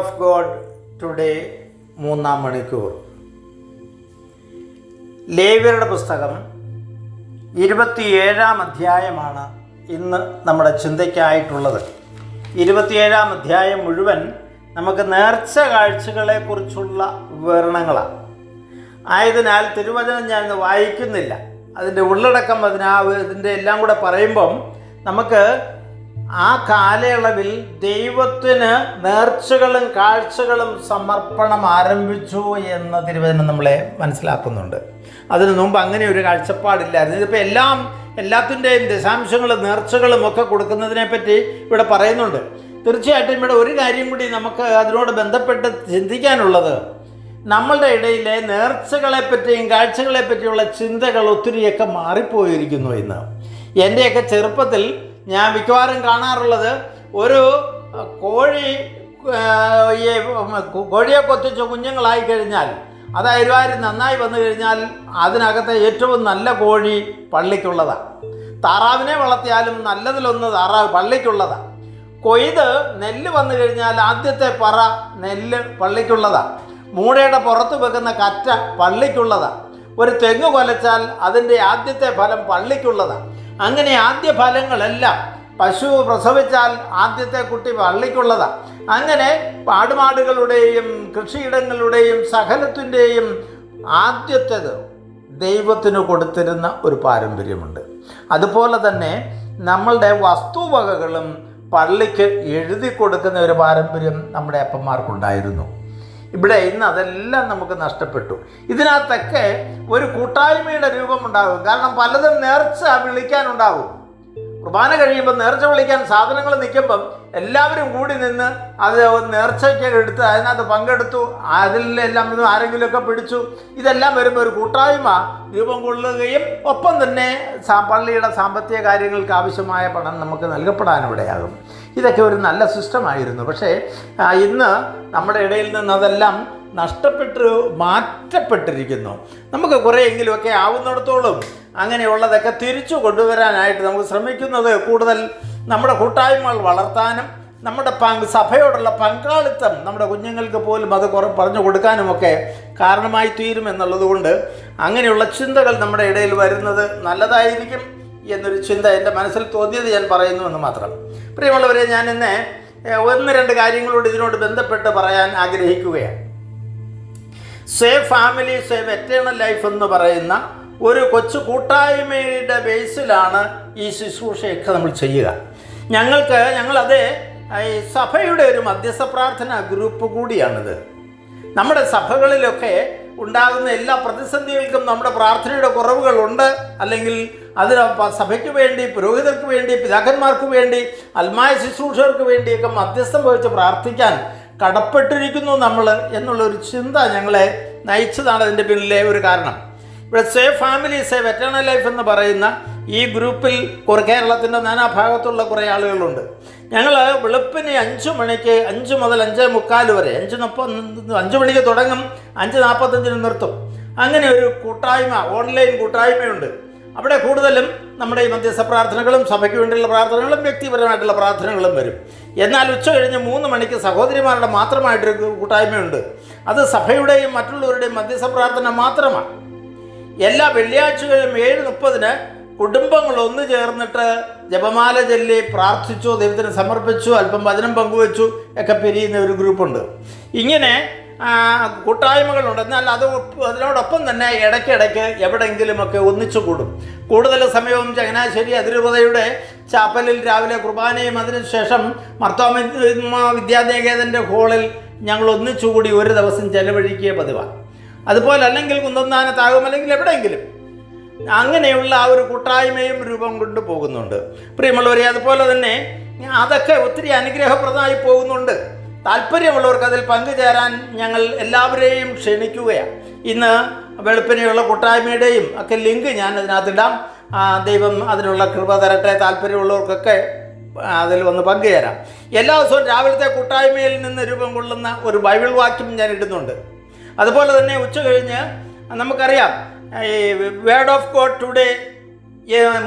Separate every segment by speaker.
Speaker 1: Of God today മൂന്നാം മണിക്കൂർ. ലേവ്യരുടെ പുസ്തകം ഇരുപത്തിയേഴാം അധ്യായമാണ് ഇന്ന് നമ്മുടെ ചിന്തയ്ക്കായിട്ടുള്ളത്. ഇരുപത്തിയേഴാം അധ്യായം മുഴുവൻ നമുക്ക് നേർച്ച കാഴ്ചകളെക്കുറിച്ചുള്ള വിവരണങ്ങളാണ്. ആയതിനാൽ തിരുവചനം ഞാൻ വായിക്കുന്നില്ല. അതിന്റെ ഉള്ളടക്കം അതിനാ ഇതിന്റെ എല്ലാം കൂടെ പറയുമ്പം നമുക്ക് ആ കാലയളവിൽ ദൈവത്തിന് നേർച്ചകളും കാഴ്ചകളും സമർപ്പണം ആരംഭിച്ചു എന്ന തിരുവചനം നമ്മളെ മനസ്സിലാക്കുന്നുണ്ട്. അതിനു മുമ്പ് അങ്ങനെ ഒരു കാഴ്ചപ്പാടില്ലായിരുന്നു. ഇതിപ്പോൾ എല്ലാം എല്ലാത്തിന്റെയും ദശാംശങ്ങളും നേർച്ചകളും ഒക്കെ കൊടുക്കുന്നതിനെ പറ്റി ഇവിടെ പറയുന്നുണ്ട്. തീർച്ചയായിട്ടും ഇവിടെ ഒരു കാര്യം കൂടി നമുക്ക് അതിനോട് ബന്ധപ്പെട്ട് ചിന്തിക്കാനുള്ളത്. നമ്മളുടെ ഇടയിലെ നേർച്ചകളെ പറ്റിയും കാഴ്ചകളെ പറ്റിയുള്ള ചിന്തകൾ ഒത്തിരിയൊക്കെ മാറിപ്പോയിരിക്കുന്നു ഇന്ന്. എന്റെയൊക്കെ ചെറുപ്പത്തിൽ ഞാൻ മിക്കവാറും കാണാറുള്ളത് ഒരു കോഴി ഈ കോഴിയെ കൊത്തിച്ച കുഞ്ഞുങ്ങളായി കഴിഞ്ഞാൽ അത് അരുവാരി നന്നായി വന്നു കഴിഞ്ഞാൽ അതിനകത്തെ ഏറ്റവും നല്ല കോഴി പള്ളിക്കുള്ളതാണ് താറാവിനെ വളർത്തിയാലും നല്ലതിലൊന്ന് താറാവ് പള്ളിക്കുള്ളതാണ് കൊയ്ത് നെല്ല് വന്നു കഴിഞ്ഞാൽ ആദ്യത്തെ പറ നെല്ല് പള്ളിക്കുള്ളതാണ് മൂടയുടെ പുറത്ത് വെക്കുന്ന കറ്റ പള്ളിക്കുള്ളതാണ് ഒരു തെങ്ങ് കൊലച്ചാൽ അതിന്റെ ആദ്യത്തെ ഫലം പള്ളിക്കുള്ളതാണ് അങ്ങനെ ആദ്യ ഫലങ്ങളെല്ലാം പശു പ്രസവിച്ചാൽ ആദ്യത്തെ കുട്ടി പള്ളിക്കുള്ളതാണ് അങ്ങനെ പാടുമാടുകളുടെയും കൃഷിയിടങ്ങളുടെയും സകലത്തിന്റെയും ആദ്യത്തേത് ദൈവത്തിന് കൊടുത്തിരുന്ന ഒരു പാരമ്പര്യമുണ്ട്. അതുപോലെ തന്നെ നമ്മളുടെ വസ്തുവകകളും പള്ളിക്ക് എഴുതി കൊടുക്കുന്ന ഒരു പാരമ്പര്യം നമ്മുടെ അപ്പന്മാർക്കുണ്ടായിരുന്നു. ഇവിടെ ഇന്ന് അതെല്ലാം നമുക്ക് നഷ്ടപ്പെട്ടു. ഇതിനകത്തൊക്കെ ഒരു കൂട്ടായ്മയുടെ രൂപമുണ്ടാകും കാരണം പലതും നേർച്ച വിളിക്കാനുണ്ടാകും. കുർബാന കഴിയുമ്പോൾ നേർച്ച വിളിക്കാൻ സാധനങ്ങൾ നിൽക്കുമ്പം എല്ലാവരും കൂടി നിന്ന് അത് നേർച്ചയ്ക്ക് എടുത്ത് അതിനകത്ത് പങ്കെടുത്തു. അതിലെല്ലാം ആരെങ്കിലുമൊക്കെ പിടിച്ചു. ഇതെല്ലാം വരുമ്പോൾ ഒരു കൂട്ടായ്മ. രൂപം കൊള്ളുകയും ഒപ്പം തന്നെ പള്ളിയുടെ സാമ്പത്തിക കാര്യങ്ങൾക്ക് ആവശ്യമായ പണം നമുക്ക് നൽകപ്പെടാനിവിടെയാകും ഇതൊക്കെ ഒരു നല്ല സിസ്റ്റമായിരുന്നു പക്ഷേ ഇന്ന് നമ്മുടെ ഇടയിൽ നിന്ന് അതെല്ലാം നഷ്ടപ്പെട്ട് മാറ്റപ്പെട്ടിരിക്കുന്നു. നമുക്ക് കുറേയെങ്കിലുമൊക്കെ ആവുന്നിടത്തോളം അങ്ങനെയുള്ളതൊക്കെ തിരിച്ചു കൊണ്ടുവരാനായിട്ട് നമുക്ക് ശ്രമിക്കുന്നത് കൂടുതൽ നമ്മുടെ കൂട്ടായ്മകൾ വളർത്താനും നമ്മുടെ പങ്ക് സഭയോടുള്ള പങ്കാളിത്തം നമ്മുടെ കുഞ്ഞുങ്ങൾക്ക് പോലും അത് കുറ പറഞ്ഞു കൊടുക്കാനുമൊക്കെ കാരണമായി തീരും എന്നുള്ളതുകൊണ്ട് അങ്ങനെയുള്ള ചിന്തകൾ നമ്മുടെ ഇടയിൽ വരുന്നത് നല്ലതായിരിക്കും എന്നൊരു ചിന്ത എന്റെ മനസ്സിൽ തോന്നിയത് ഞാൻ പറയുന്നു എന്ന് മാത്രം. പ്രിയമുള്ളവരെ ഞാൻ ഇന്ന് ഒന്ന് രണ്ട് കാര്യങ്ങളോട് ഇതിനോട് ബന്ധപ്പെട്ട് പറയാൻ ആഗ്രഹിക്കുകയാണ്. Save family save eternal life എന്ന് പറയുന്ന ഒരു കൊച്ചു കൂട്ടായ്മയുടെ ബേസിലാണ് ഈ ശുശ്രൂഷയൊക്കെ നമ്മൾ ചെയ്യുക. ഞങ്ങൾക്ക് ഞങ്ങളത് ഈ സഭയുടെ ഒരു മധ്യസ്ഥ പ്രാർത്ഥന ഗ്രൂപ്പ് കൂടിയാണിത്. നമ്മുടെ സഭകളിലൊക്കെ ഉണ്ടാകുന്ന എല്ലാ പ്രതിസന്ധികൾക്കും നമ്മുടെ പ്രാർത്ഥനയുടെ കുറവുകളുണ്ട്. അല്ലെങ്കിൽ അതിന് സഭയ്ക്ക് വേണ്ടി പുരോഹിതർക്ക് വേണ്ടി പിതാക്കന്മാർക്ക് വേണ്ടി അൽമായ ശുശ്രൂഷകർക്ക് വേണ്ടിയൊക്കെ മധ്യസ്ഥം വഹിച്ച് പ്രാർത്ഥിക്കാൻ കടപ്പെട്ടിരിക്കുന്നു നമ്മൾ എന്നുള്ളൊരു ചിന്ത ഞങ്ങളെ നയിച്ചതാണ് അതിന്റെ പിന്നിലെ ഒരു കാരണം. ഇവിടെ save family save eternal life എന്ന് പറയുന്ന ഈ ഗ്രൂപ്പിൽ കുറേ കേരളത്തിന്റെ നാനാഭാഗത്തുള്ള കുറേ ആളുകളുണ്ട്. ഞങ്ങൾ വെളുപ്പിന് അഞ്ച് മണിക്ക് അഞ്ച് മുതൽ അഞ്ച് മുക്കാൽ വരെ അഞ്ച് മുപ്പത് അഞ്ച് മണിക്ക് തുടങ്ങും അഞ്ച് നാൽപ്പത്തഞ്ചിന് നിർത്തും. അങ്ങനെ ഒരു കൂട്ടായ്മ ഓൺലൈൻ കൂട്ടായ്മയുണ്ട്. അവിടെ കൂടുതലും നമ്മുടെ ഈ മധ്യസ്ഥ പ്രാർത്ഥനകളും സഭയ്ക്ക് വേണ്ടിയുള്ള പ്രാർത്ഥനകളും വ്യക്തിപരമായിട്ടുള്ള പ്രാർത്ഥനകളും വരും. എന്നാൽ ഉച്ച കഴിഞ്ഞ് മൂന്ന് മണിക്ക് സഹോദരിമാരുടെ മാത്രമായിട്ടൊരു കൂട്ടായ്മയുണ്ട്. അത് സഭയുടെയും മറ്റുള്ളവരുടെയും മധ്യസ്ഥ പ്രാർത്ഥന മാത്രമാണ്. എല്ലാ വെള്ളിയാഴ്ചകളിലും ഏഴ് മുപ്പതിന് കുടുംബങ്ങൾ ഒന്നു ചേർന്നിട്ട് ജപമാല ചൊല്ലി പ്രാർത്ഥിച്ചു ദൈവത്തിന് സമർപ്പിച്ചു അല്പം വചനം പങ്കുവച്ചു ഒക്കെ പിരിയുന്ന ഒരു ഗ്രൂപ്പുണ്ട് ഇങ്ങനെ കൂട്ടായ്മകളുണ്ട് എന്നാൽ അത് അതിനോടൊപ്പം തന്നെ ഇടയ്ക്കിടയ്ക്ക് എവിടെയെങ്കിലുമൊക്കെ ഒന്നിച്ചു കൂടും കൂടുതൽ സമയവും ചങ്ങനാശ്ശേരി അതിരൂപതയുടെ ചാപ്പലിൽ രാവിലെ കുർബാനയും അതിനുശേഷം മർത്തോമ വിദ്യാനികേതന്റെ ഹോളിൽ ഞങ്ങൾ ഒന്നിച്ചുകൂടി ഒരു ദിവസം ചെലവഴിക്കുക പതിവാണ് അതുപോലെ അല്ലെങ്കിൽ കുന്തന്താനത്താകും അല്ലെങ്കിൽ എവിടെയെങ്കിലും. അങ്ങനെയുള്ള ആ ഒരു കൂട്ടായ്മയും രൂപം കൊണ്ട് പോകുന്നുണ്ട്. പ്രിയമുള്ളവരെ അതുപോലെ തന്നെ അതൊക്കെ ഒത്തിരി അനുഗ്രഹപ്രദമായി പോകുന്നുണ്ട്. താല്പര്യമുള്ളവർക്ക് അതിൽ പങ്കുചേരാൻ ഞങ്ങൾ എല്ലാവരെയും ക്ഷണിക്കുകയാണ്. ഇന്ന് വെളുപ്പിനെയുള്ള കൂട്ടായ്മയുടെയും ഒക്കെ ലിങ്ക് ഞാൻ അതിനകത്തിടാം. ദൈവം അതിനുള്ള കൃപ തരട്ടെ താല്പര്യമുള്ളവർക്കൊക്കെ അതിൽ വന്ന് പങ്കുചേരാം. എല്ലാ ദിവസവും രാവിലത്തെ കൂട്ടായ്മയിൽ നിന്ന് രൂപം കൊള്ളുന്ന ഒരു ബൈബിൾ വാക്യം ഞാൻ ഇടുന്നുണ്ട്. അതുപോലെ തന്നെ ഉച്ച കഴിഞ്ഞ് നമുക്കറിയാം ഈ വേർഡ് ഓഫ് ഗോഡ് ടുഡേ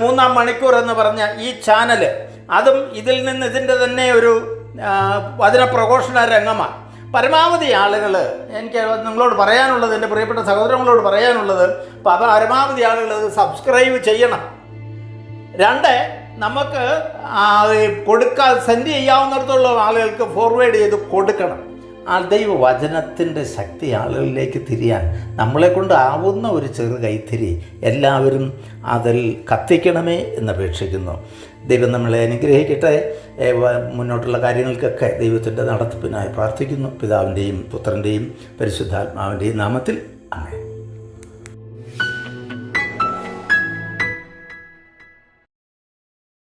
Speaker 1: മൂന്നാം മണിക്കൂർ എന്ന് പറഞ്ഞ ഈ ചാനൽ അതും ഇതിൽ നിന്ന് ഇതിന്റെ തന്നെ ഒരു വചന പ്രഘോഷണ രംഗമാണ്. പരമാവധി ആളുകൾ എനിക്ക് നിങ്ങളോട് പറയാനുള്ളത് എന്റെ പ്രിയപ്പെട്ട സഹോദരങ്ങളോട് പറയാനുള്ളത് പരമാവധി ആളുകൾ അത് സബ്സ്ക്രൈബ് ചെയ്യണം. രണ്ട് നമുക്ക് കൊടുക്കാൻ സെൻഡ് ചെയ്യാവുന്നിടത്തോളം ആളുകൾക്ക് ഫോർവേഡ് ചെയ്ത് കൊടുക്കണം. ആ ദൈവവചനത്തിന്റെ ശക്തി ആളുകളിലേക്ക് തിരിയാൻ നമ്മളെ കൊണ്ട് ആവുന്ന ഒരു ചെറു കൈത്തിരി എല്ലാവരും അതിൽ കത്തിക്കണമേ എന്നപേക്ഷിക്കുന്നു. ദൈവം നമ്മളെ അനുഗ്രഹിക്കട്ടെ. മുന്നോട്ടുള്ള കാര്യങ്ങൾക്കൊക്കെ ദൈവത്തിന്റെ നടത്തിപ്പിനായി പ്രാർത്ഥിക്കുന്നു. പിതാവിന്റെയും പുത്രന്റെയും പരിശുദ്ധാത്മാവിന്റെയും നാമത്തിൽ. അങ്ങനെ